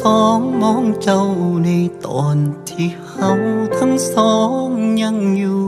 สองมองเจ้าในตอนที่เฮาทั้งสองยังอยู่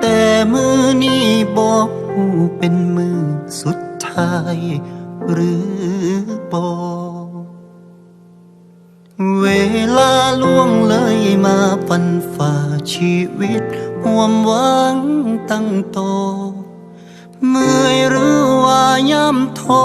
แต่มือนี้บอกหูเป็นมือสุดท้าย หรือบอกเวลาล่วงเลยมาปันฝ่าชีวิตห่วมหวังตั้งโต เมื่อยหรือว่าย่ำท้อ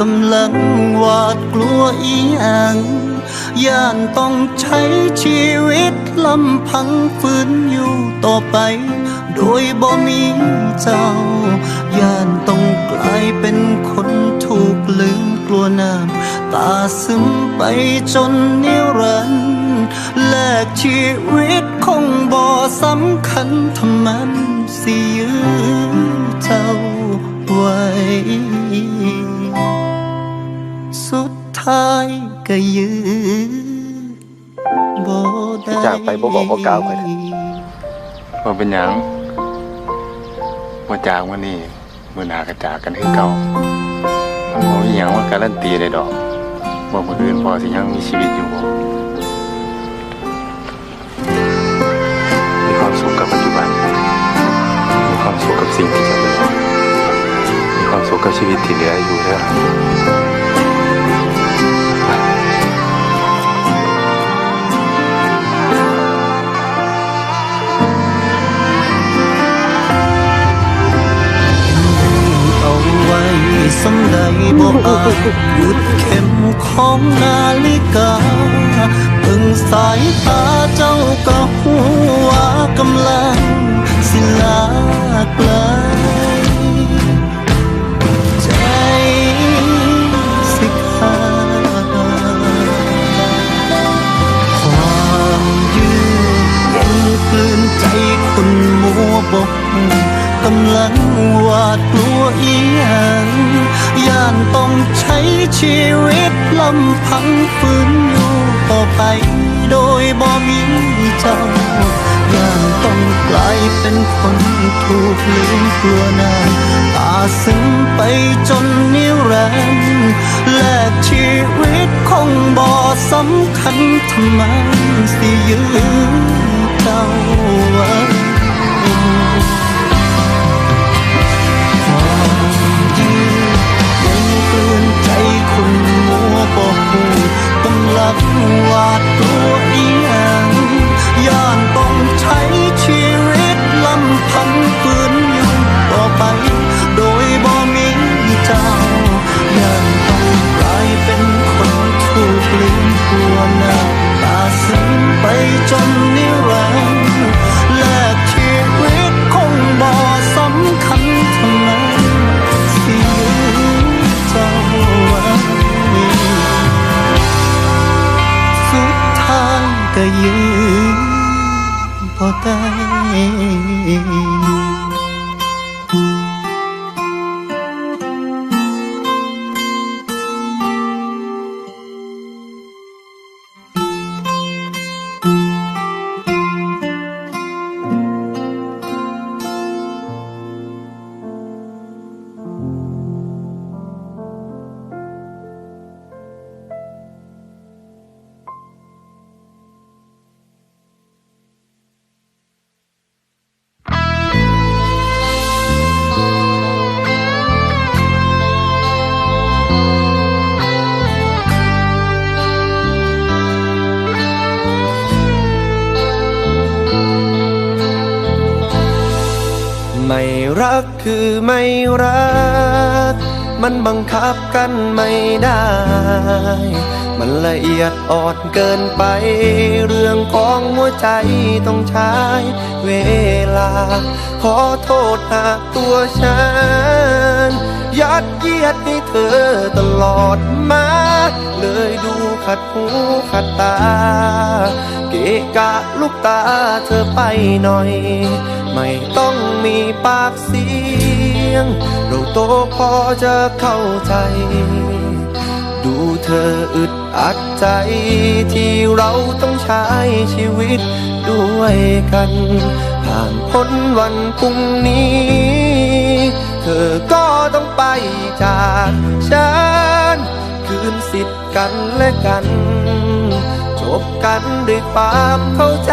กำลังหวาดกลัวอีหยังย่านต้องใช้ชีวิตลำพังฝืนอยู่ต่อไป โดยบ่มีเจ้า ย่านต้องกลายเป็นคนถูกลืมกลัวน้ำตาซึมไปจนนิรันดร์แลกชีวิตคงบ่สำคัญทำมันสิยื้อเจ้าไว้ายก็ยื้อบ่ได้จากไปบ่บอกบ่กล่าวไปเถอะว่าเป็นหยังว่าจากวันนี้มือหนากระจากกันคือเก่ามันบ่มีหยังว่าการันตีได้ดอกว่ามืออื่นพอสิยังมีชีวิตอยู่บ่มีความสุขกับปัจจุบัน มีความสุขกับสิ่งที่จะเป็นมีความสุขกับชีวิตที่เหลืออยู่เด้อ บ่อาจหยุดเข็มของนาฬิกาเบิ่งสายตาเจ้าก็หูว่ากำลังสิลาไกลใจสิขาดความยืดเย็นกลืนใจคนมัวบ กำลังหวาดกลัวอีหังย่านต้องใช้ชีวิตลำพังฝืนอยู่ต่อไป โดยบ่มีเจ้าย่านต้องกลายเป็นคนถูกลืมกลัวน้าตาซึ้งไปจนนิรันดร์แลกชีวิตคงบ่สำคัญทำไมสิยื้อเจ้าไว้ กำ มันบังคับกันไม่ได้ มันละเอียดอ่อนเกินไป เรื่องของหัวใจต้องใช้เวลา ขอโทษหากตัวฉัน ยัดเยียดให้เธอตลอดมา เลยดูขัดหูขัดตา เกะกะลูกตาเธอไปหน่อย ไม่ต้องมีปากเสีย ง เราโตพอจะเข้าใจ ดูเธออึดอัดใจ ที่เราต้องใช้ชีวิตด้วยกัน ผ่านพ้นวันพรุ่งนี้ เธอก็ต้องไปจากฉัน คืนสิทธิ์กันและกัน จบกันด้วยความเข้าใจ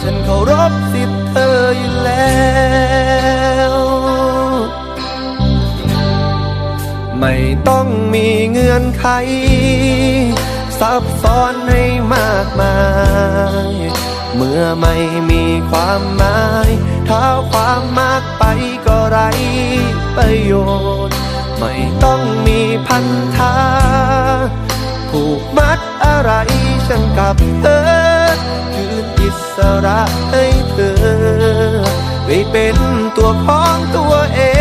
ฉันเคารพสิทธิ์เธออยู่แล้วไม่ต้องมีเงื่อนไข ซับซ้อนให้มากมาย เมื่อไม่มีความหมายเท้าความมากไปก็ไรประโยชน์ ไม่ต้องมีพันธาผูกมัดอะไรฉันกับเธอ ระให้เธอไปเป็นตัวของตัวเอง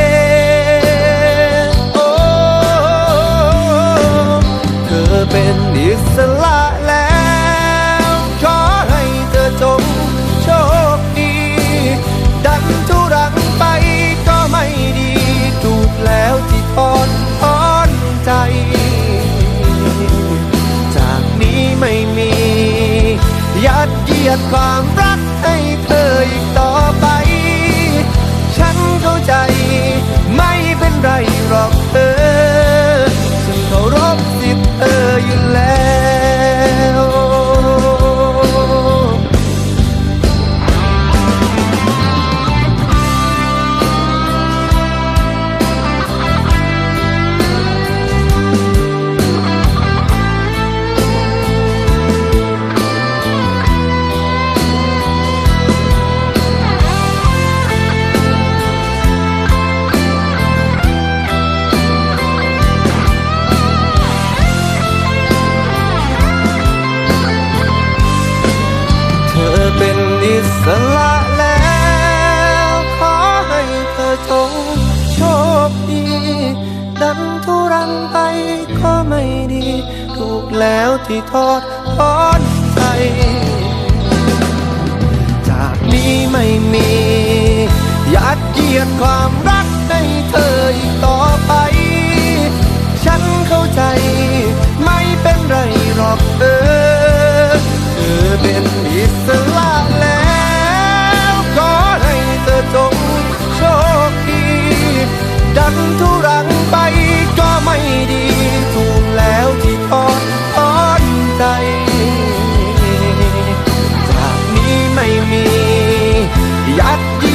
แล้วที่ทอดทอนใจจากนี้ไม่มียัดเยียดความรักให้เธออีกต่อไป ฉันเข้าใจไม่เป็นไรหรอกเออเธอเป็นอิสระแล้วขอให้เธอจงโชคดีดันทุรังไปก็ไม่ดี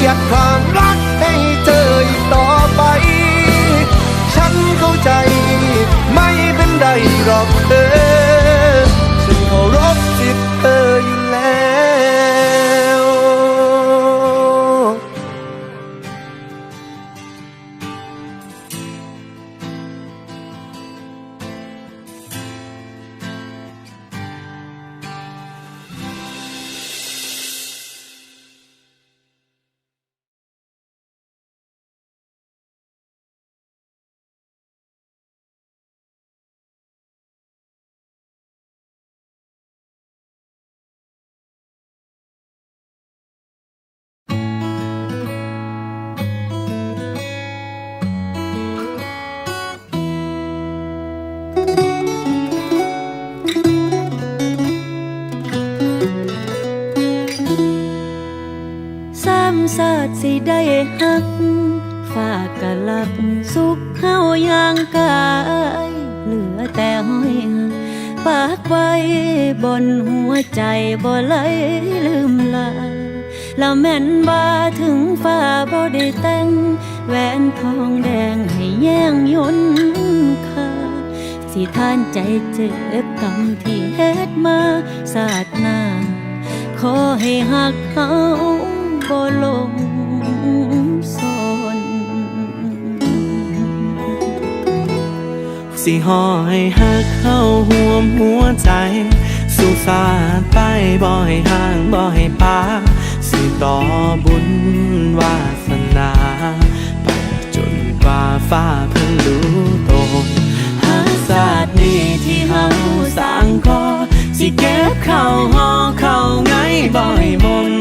ยัด สิได้หักะลับสุขเข้าอย่างกายเหลือแต่ห้อยหักปากไว้บนหัวใจบ่ไหลลืมลาแล้วแม่นบ่าถึงฟ้าบ่ได้แต่งแหวนทองแดงให้แย่งยนค่าสิท่านใจเจ็บกรรมที่เฮ็ดมาสาดหน้าขอให้หักเขาบ่ลง สิห่อให้หักเข้าห่วมหัวใจ สุสานไปบ่ให้ห่างบ่ให้ปาสิต่อบุญวาสนา ไปจนกว่าฟ้าเพิ่งรู้ตนหาศาสตร์นี้ที่เฮาสร้างก็สิเก็บเข้าห่อเข้าไงบ่ให้มน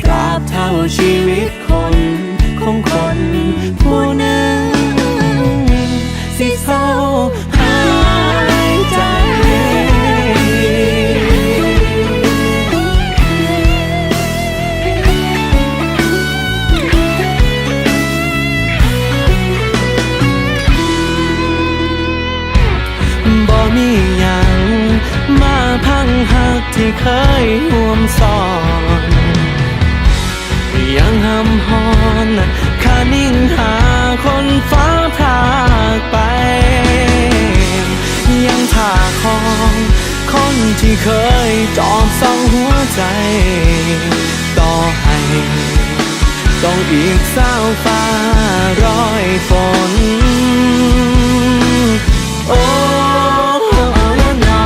ตราบเท่าชีวิต เคยจอบส่องหัวใจ ต่อให้ต้องอีกเศร้าฟ้าร้อยฝน โอ้นอ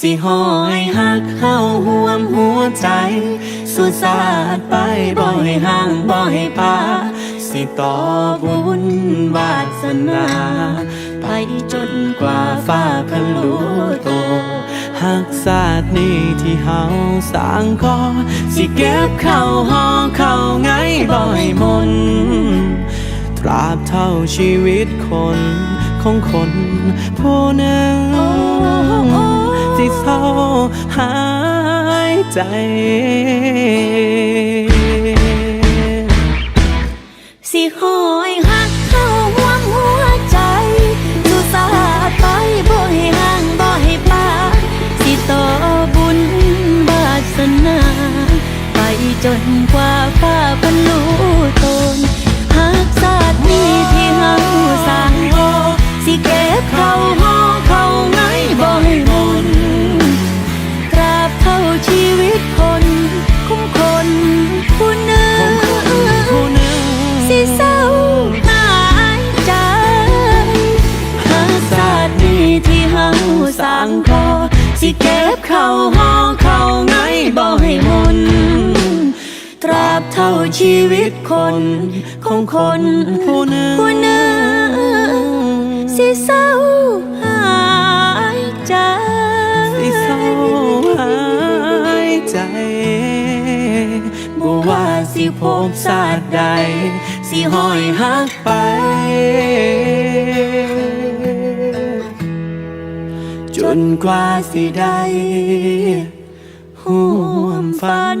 สิหอยหักเข้าห่วมหัวใจ สุดสาดไปบ่ให้ห่างบ่ให้ปาสิต่อบุญวาสนา ไปจนกว่าฟ้าเพิ่งรู้โตว หักศาสตร์นี้ที่เฮาสร้างก็สิเก็บเข้าห่อเข้าไงบ่ให้มน ตราบเท่าชีวิตคนของคนผู้หนึ่งที่เศร้าหายใจสิหอย กว่าฟ้าบรรลุตนหักศาสตร์นี้ที่เฮาสร้างโอสิเก็บเข้าห่อเข้าไงบ่ให้มุนตราบเท่าชีวิตคนคนผู้หนึ่งผู้หนึ่งสิเศร้าหายใจหากศาสตร์นี้ที่เฮาสร้างพอสิเก็ เท่าชีวิตคน ของคนผู้หนึ่งผู้หนึ่งสิเศร้าหายใจสิเศร้าหายใจบ่ว่าสิพบศาสตร์ใด สิห้อยหักไป จนกว่าสิได้ห่วมฝัน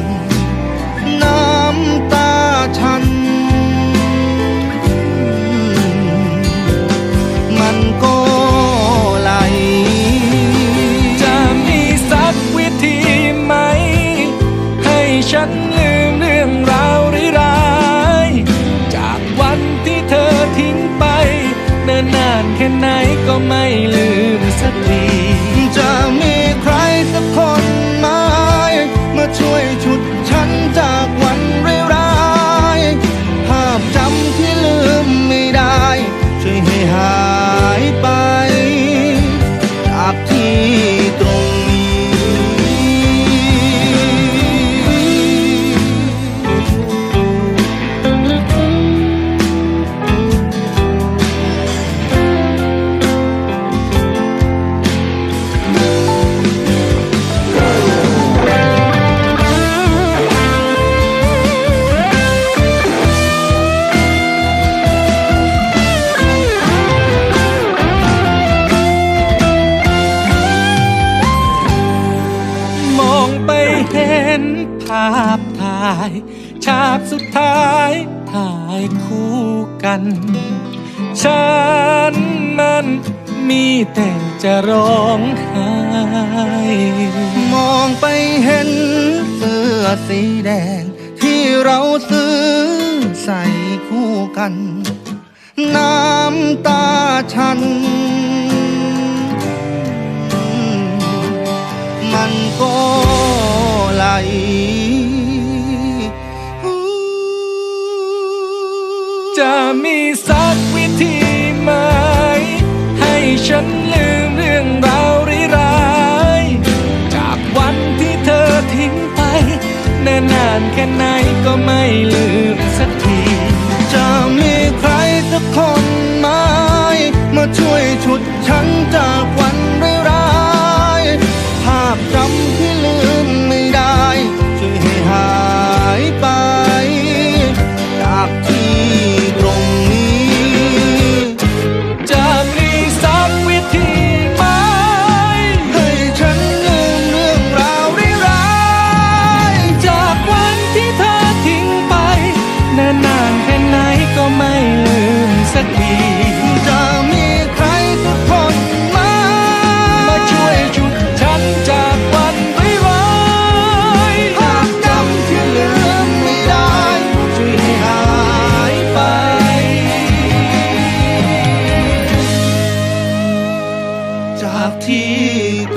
ฉันลื แต่จะร้องไห้มองไปเห็นเสื้อสีแดง ที่เราซื้อใส่คู่กัน น้ำตาฉัน มันก็ไหลจะมีสัก ก็ไม่ลืมสักที จะมีใครสักคนไหมมาช่วยฉุดฉันจากวัน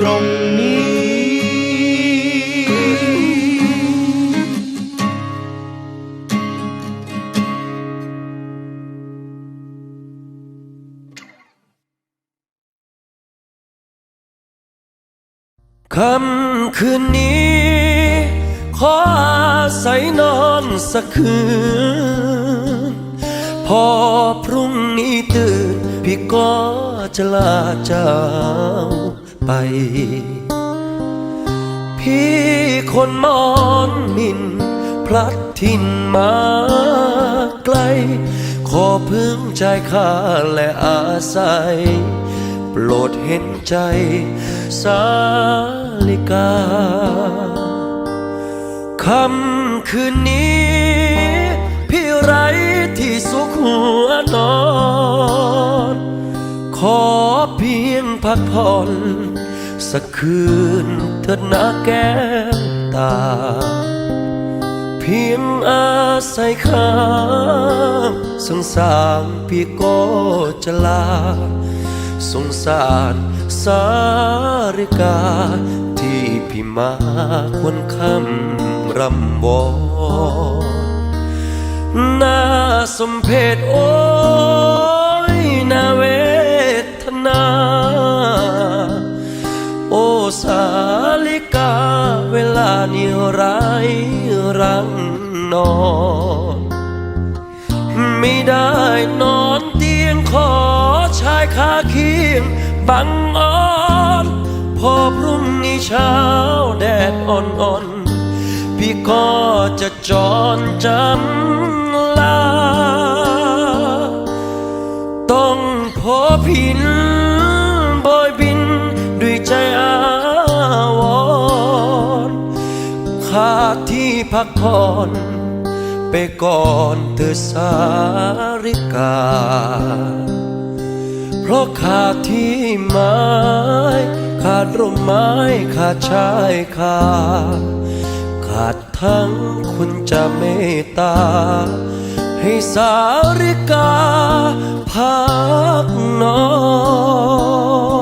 รงนี้ค่ำคืนนี้ ขออาศัยนอนสักคืน พอพรุ่งนี้ตื่น พี่ก็จะลาเจ้า ไป พี่คนมอนมิน พลัดถิ่นมาไกล ขอพึ่งใจข้าและอาศัย โปรดเห็นใจสาลิกาค่ำคืนนี้ พี่ไรที่สุขหัวนอน ขอเพียงพักผ่อน คืนเถิดนะแก้มตา เพียงอาศัยข้าสงสารพี่ก็จะลา สงสารสาริกา ที่พี่มาควรคำรำวอนน่าสมเพชโอ้ยน่าเวทนา ไรรังนอนไม่ได้นอนเตียงขอชายคาเคียงบังอ่อนพอพรุ่งนี้เช้าแดดอ่อนๆพี่ก็จะจรจำลา ต้องพอพิน พักผ่อนไปก่อนเธอสาริกา เพราะขาดที่ไม้ขาดร่มไม้ขาดชายคาขาดทั้งคุณจะเมตตา ให้สาริกาพักนอน